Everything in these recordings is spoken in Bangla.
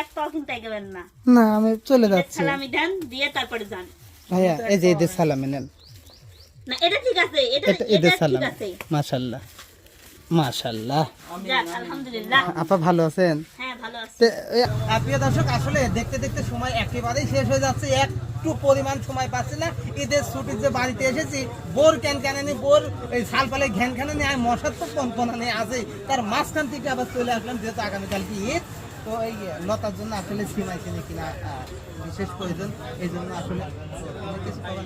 এক পাও কিন্তু এগোবেন না। না আমি চলে যাচ্ছি। সালামি দেন দিয়ে তারপরে যান। ভাইয়া এই যে ঈদের সালামি নেন। না এটা ঠিক আছে এটা এটা এটা ঈদের ঠিক সালাম। আছে। মাশাল্লাহ মাশাল্লাহ আলহামদুলিল্লাহ। আপা ভালো আছেন? হ্যাঁ ভালো আছে। তে, এই, আহ, প্রিয় দর্শক আসলে দেখতে দেখতে সময় একেবারেই শেষ হয়ে যাচ্ছে। একটু পরিমাণ সময় পাচ্ছি না। ঈদের ছুটির যে বাড়িতে এসেছি বোর ক্যান ক্যানানি বোর এই শালপালে ঘ্যান ঘ্যানানি আর মশার তো কনকনানি আছে তার মাঝখান থেকে আবার চলে আসলাম যেহেতু আগামীকাল কি ঈদ। তো এই লতার জন্য আসলে সিমাই চিনি কিনা আহ, বিশেষ প্রয়োজন এই জন্য আসলে কিছু আছে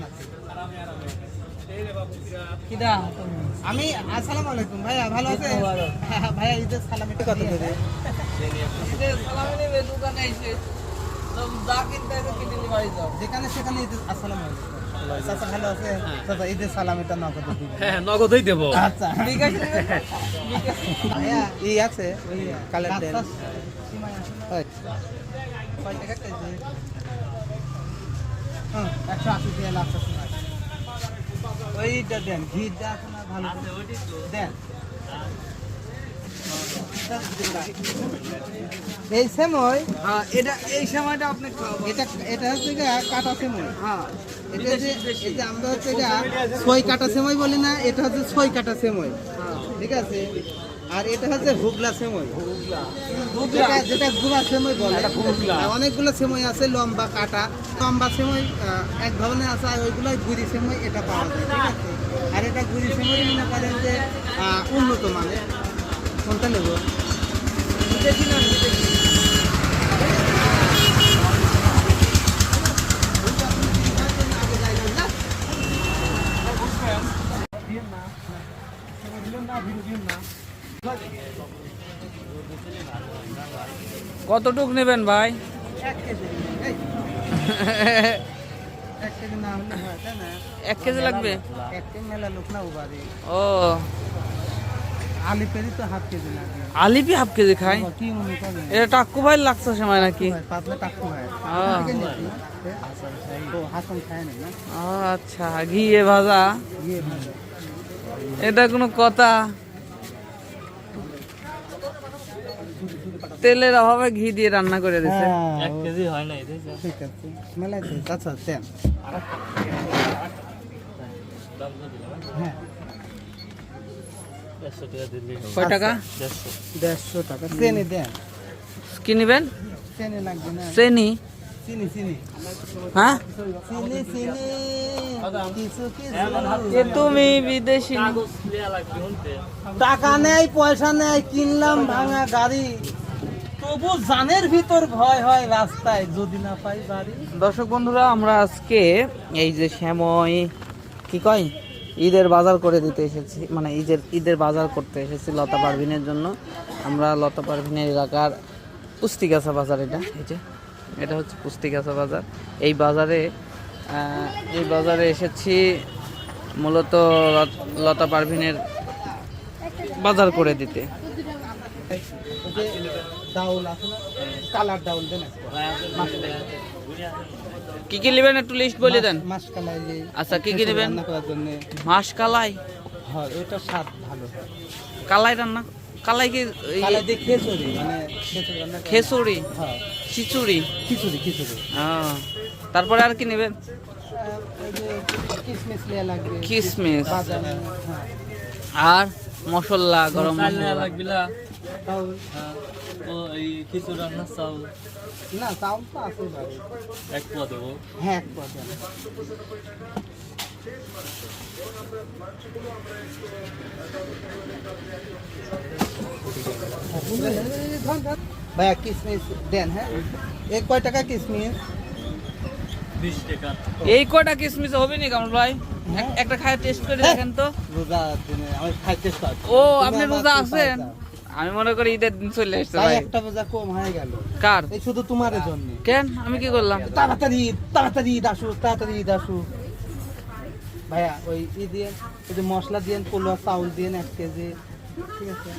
আমি আসসালামু আলাইকুম ভাইয়া ভালো আছেন? হ্যাঁ, ভাইয়া ঈদের সালামি কত করে? যেখানে সেখানে ঈদের আসসালামু আলাইকুম। চাচা ভালো আছে চাচা ঈদের নগদ দিবেন হ্যাঁ নগদই দেবো। আচ্ছা। ঠিক আছে ভাইয়া ই আছে। কালের তেল হয়। কয় টাকা কেজি হ্যাঁ একশো আশি দিয়ে লাস্ট ওইটা দেন ঘিটা ভালো দেন। এই সময় হ্যাঁ এটা এই সময়টা আপনি এটা এটা হচ্ছে কাটা সেমই। হ্যাঁ এটা আমরা হচ্ছে ছয় কাটা সেমই বলি না এটা হচ্ছে ছয় কাটা সেমই। ঠিক আছে? আর এটা হচ্ছে হুগলা সেমই। যেটা যেটা গুড়া সেমই বলে। অনেকগুলো সেমই আছে লম্বা কাটা। লম্বা সেমই এক ধরনের আছে আর ওইগুলো গুড়ি সেমই এটা পাওয়া যায় ঠিক আছে? আর এটা গুড়ি সেমই মনে করেন যে উন্নত মানের। কোনটা নেব? দেখি না দেখি কতটুক নেবেন ভাই? এক কেজি। লাগবে? ও। আলিপি হাফ কেজি খাই? এটা টাক্কু ভাই লাগছে সময় নাকি? আচ্ছা ঘিয়ে ভাজা। এটা কোনো কথা? তেলের অভাবে ঘি দিয়ে রান্না করে দিছে। হ্যাঁ, ও- কেজি হয় না ঠিক আছে। আচ্ছা হ্যাঁ। কয় টাকা? দেড়শো। টাকা। চেনি দেন। কি নিবেন? চেনি লাগবে না। চেনি? চিনি চিনি। হ্যাঁ? চিনি চিনি। কিছু এ কিছু তুমি বিদেশি টাকা নেই পয়সা নেই কিনলাম ভাঙা গাড়ি। তবু জানের ভিতর ভয় হয় রাস্তায়, যদি না পাই বাড়ি। দর্শক বন্ধুরা, আমরা আজকে এই যে শ্যাময় কি কয়? ঈদের বাজার করে দিতে এসেছি মানে ঈদের ঈদের বাজার করতে এসেছি লতা পারভিনের জন্য। আমরা লতা পারভিনের এলাকার পুস্তিগাছা বাজার এটা, এই যে, এটা হচ্ছে পুস্তিগাছা বাজার। এই বাজারে এই বাজারে এসেছি মূলত লতা পারভিনের বাজার করে দিতে। ডাউল আছে না কালার ডাউল দেন কি কি নেবেন একটু লিস্ট বলে দেন? মাছ কালাই আচ্ছা কি কি নেবেন? মাছ কালাই হয় ওইটা স্বাদ ভালো। কালাই রান্না? কালাই কি কালাই দিয়ে খেচুড়ি মানে হ্যাঁ। খিচুড়ি? খিচুড়ি খিচুড়ি। আহ, তারপরে আর কি নেবেন? বাদাম হ্যাঁ। আর মশলা গরম মশলা ডাউল ওই খিচুড়ি রান্নার চাউল? না চাউল তো আছে এক পোয়া দেবো? হ্যাঁ এক পদ ভাইয়া কিসমিস দেন হ্যাঁ? এক কয় টাকা কিসমিস? বিশ টাকা। এই কয়টা কিশমিশ হবে নি কামল ভাই? এক- একটা খায় টেস্ট করে দেখেন তো। রোজা দিনে আমি খাইতে চাই ও আপনি রোজা আছেন? আমি মনে করি ঈদের দিন চলে আসছে ভাই একটা রোজা কম হয়ে গেল। কার? এই শুধু তোমার জন্য। কেন? আমি কি করলাম? তাড়াতাড়ি ঈদ, তাড়াতাড়ি ঈদ আসুক তাড়াতাড়ি ঈদ আসুক। ভাইয়া ওই ই দিয়ে ওই যে মশলা দিয়ে পোলোয়া চাউল দিয়ে এক কেজি। ঠিক আছে?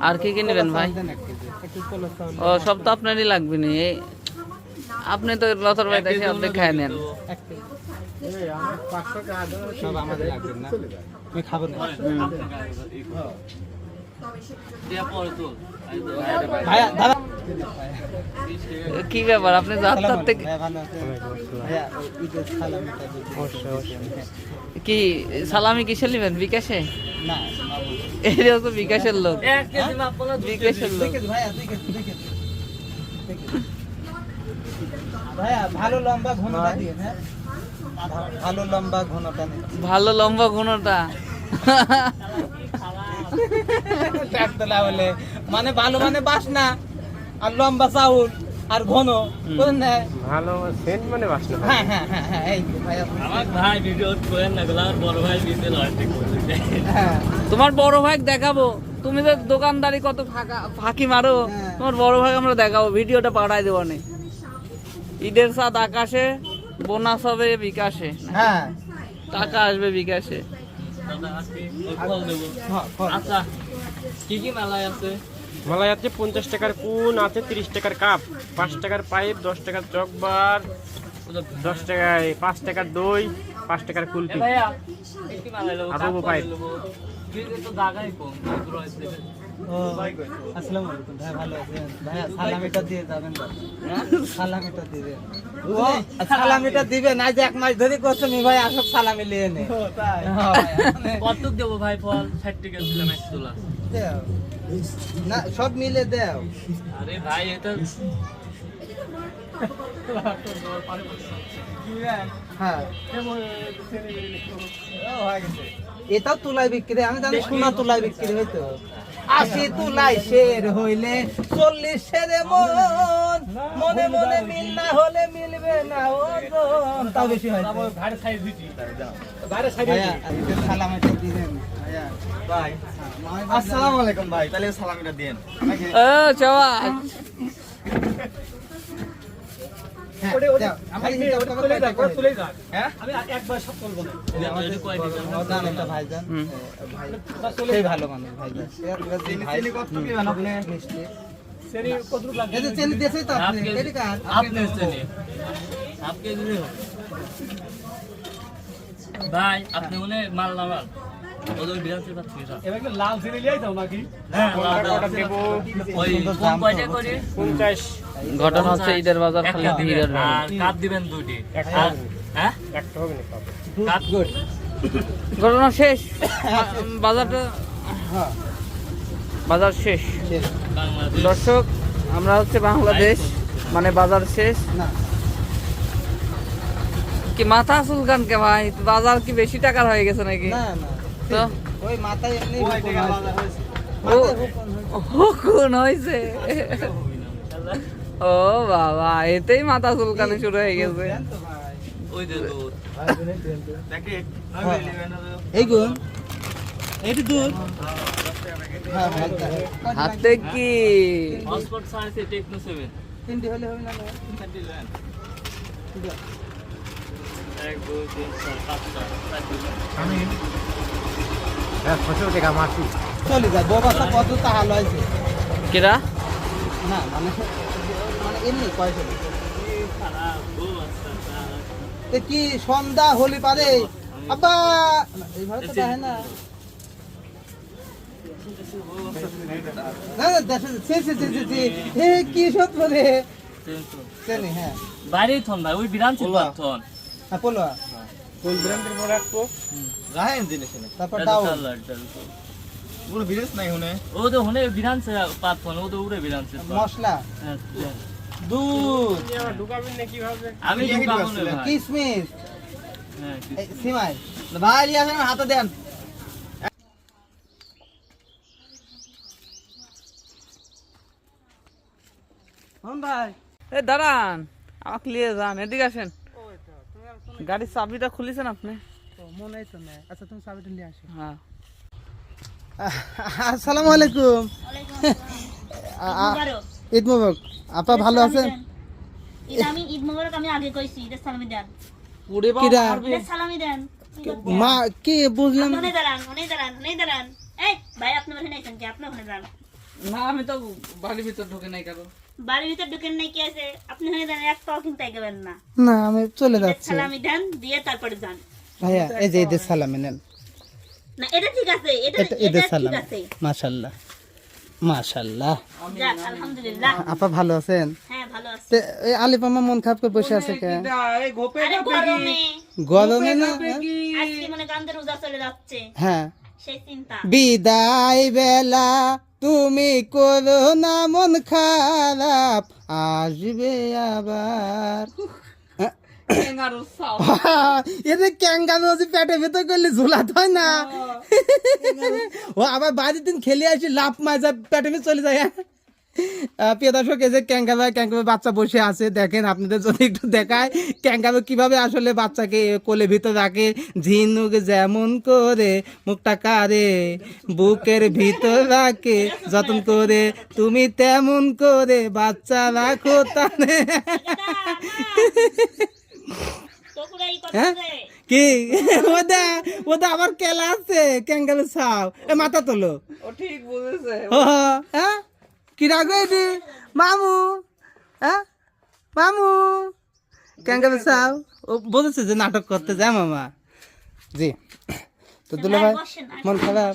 আর কি কি নেবেন ভাই? ও সব তো আপনারই লাগবে নি। এই- আপনি তো লতার ভাই দেখে আপনি খায় নেন। সব আমাদের লাগবে না। আমি খাব না? কি ব্যাপার? আপনি যাত্রার থেকে। কি সালামি কিসে নেবেন? বিকাশে? না এটাও তো বিকাশের লোক। বলো বিকাশের লোক। ভালো লম্বা ঘনটা দিয়ে হ্যাঁ? ভালো লম্বা ঘনটা ভালো লম্বা ঘনটা। মানে ভালো মানে বাস না আর লম্বা চাউল আর ঘন বুঝলেন না? ভালো মানে বাসনা হ্যাঁ হ্যাঁ হ্যাঁ এই যে আমার ভাই ভিডিও করেন না গেল বড় ভাই দিতে লড়াই তোমার বড় ভাই দেখাবো। তুমি তো দোকানদারি কত ফাঁকা ফাঁকি মারো। তোমার বড় ভাই আমরা দেখাবো ভিডিওটা পাঠাই দেবো নে ঈদের সাথ আকাশে বোনাস হবে বিকাশে। হ্যাঁ। টাকা আসবে বিকাশে। হ্যাঁ। আচ্ছা। কি কি মেলায় আছে? মালাই আছে পঞ্চাশ টাকার কোন আছে তিরিশ টাকার কাপ পাঁচ টাকার পাইপ দশ টাকার চকবার দশ টাকায় পাঁচ টাকার দই পাঁচ টাকার এ কুলফি ভাইয়া কি কি মেলায় নেব আর কাপ বাবু কবে পাই। নেব? ফ্রিজে তো জায়গাই কম দূর হয়েছে। ও আসসালামু আলাইকুম। ভাই ভালো আছেন? ভাইয়া সালামিটা দিয়ে যাবেন হ্যাঁ? সালামিটা দিবেন ও সালামিটা দিবেন। আজ এক মাস ধরে করছেন ভাই আসব সালামি নিয়ে নে হ্যাঁ, দেবো ভাই ফল? ষাট টাকা দিলাম এক তোলা দেও। না সব মিলে দেও। আরে ভাই এটা হ্যাঁ। এটাও তোলায় বিক্রি আমি জানি সোনা তুলায় বিক্রি হইতো। আশি তুলাই শের হইলে চল্লিশ সেরে মন। মনে মনে মিল না হলে মিলবে না ওজন। তাও বেশি হয়। আসসালামু আলাইকুম ভাই তাহলে সালামিটা দেন। ও চওয়া ভাই আপনি? মনে মাল না। মাল ওদের বিরাশি পাচ্ছি লাল চিনি লিয়াই দাও নাকি? হ্যাঁ লাল। ওই কয়টা করে? পঞ্চাশ। ঘটনা হচ্ছে ঈদের বাজার খালি ভিড়ের আর কাপ দিবেন দুটি একটা হ্যাঁ? একটা হবে না কাপ। কাপ? গুড। ঘটনা শেষ। বাজারটা হ্যাঁ। বাজার শেষ। দর্শক আমরা হচ্ছে বাংলাদেশ। মানে বাজার শেষ। কি মাথা চুলকান কে ভাই? বাজার কি বেশি টাকার হয়ে গেছে নাকি? না না। তো? ওই এমনি হুকুন হয়েছে। ও বাবা এতেই মাথা চুলকানি শুরু হয়ে গেছে। দেন তো ভাই। ওই যে দুধ। দেখি হ্যাঁ। হ্যাঁ। হাতে কি? মাসি চলে যায় ববাসা কত কিরা? না মানে এমনি পয়সা কি সন্ধ্যা হলি পারে? আব্বা! এইভাবে তো দেখে না। না না দেখে সে সে সে সে সে এ কি সত্য রে? তিনশো চেনি হ্যাঁ। বাইরেই থন ভাই ওই বিরান ছিল থন হ্যাঁ পোলোয়া ফুল ব্র্যান্ডের পরে একটু রাহেন জিনিস এনে তারপর ডাউন পুরো বিরেস নাই হুনে। ও তো হনে বিরান পাত ফোন ও তো উড়ে বিরান মশলা। হ্যাঁ, দুধ। আমি। কিসমিস? হ্যাঁ, সিমাই। ভাই লিয়ে আসেন হাতে দেন। ভাই। এ দাঁড়ান আমাকে নিয়ে যান এদিকে আসেন। গাড়ির চাবিটা খুলেছেন আপনি? মনে তো না আচ্ছা তুমি চাবিটা নিয়ে আসো। হ্যাঁ। আসসালামু আলাইকুম। ঈদ মুবারক। আপা ভালো আছেন? আমি ঈদ মোবারক আমি আগে কইছি ঈদের সালামি দেন। উড়ে কিরা? সালামি দেন। মা কি বুঝলাম? ওখানে দাঁড়ান ওখানে দাঁড়ান ওখানে দাঁড়ান। এই ভাই আপনি ওখানে আপনি ওখানে দাঁড়ান। না আমি তো বাড়ির ভিতর ঢুকে নাই কারও। বাড়ির ভিতর ঢুকেন নাই কি আছে? আপনি ওখানে দাঁড়ান এক পাও কিন্তু এগোবেন না। না আমি চলে যাচ্ছি। সালামি দেন দিয়ে তারপরে যান। ভাইয়া এই যে ঈদের সালামি নেন। না এটা ঠিক আছে এটা এটা এটা ঠিক আছে। মাশাল্লাহ মাশাল্লাহ আপা ভালো আছেন? হ্যাঁ মন খারাপ করে বসে আছে কে? গরমে। না? আজকে মনে কান্দে রোজা চলে যাচ্ছে। হ্যাঁ। বিদায় বেলা তুমি করো না মন খারাপ আসবে আবার। এদের ক্যাঙ্গারু আছে পেটের ভেতর করলে ঝোলাতে হয় না। ও। আবার বাড়ির দিন খেলে আসি লাভ মাজা পেটের ভেতর চলে যায়। প্রিয় দর্শক এই যে ক্যাঙ্গারু ক্যাঙ্গারু বাচ্চা বসে আছে দেখেন আপনাদের যদি একটু দেখায় ক্যাঙ্গারু কীভাবে আসলে বাচ্চাকে কোলে ভিতর রাখে? ঝিনুক যেমন করে মুখটা কারে বুকের ভিতর রাখে যতন করে তুমি তেমন করে বাচ্চা রাখো তানে হ্যাঁ? যে। কি? ওদা ওদা আবার কেলা আছে ক্যাঙ্গারু এ মাথা তোলো। ও ঠিক বুঝেছে হ্যাঁ? কি এটি? মামু হ্যাঁ? মামু ক্যাঙ্গারু ও বলেছে যে নাটক করতে যায় মামা। জি। তো দুলো ভাই মন খারাপ?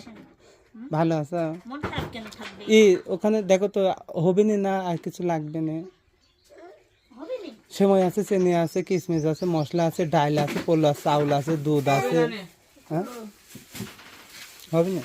ভালো আছো? মন খারাপ কেন থাকবে? ই ওখানে দেখো তো হবেনি না আর কিছু লাগবে না। সেময় আছে, চেনি আছে কিশমিশ আছে, মশলা আছে ডাল আছে, পোলো আছে, চাউল আছে, দুধ আছে। হ্যাঁ? হবে না?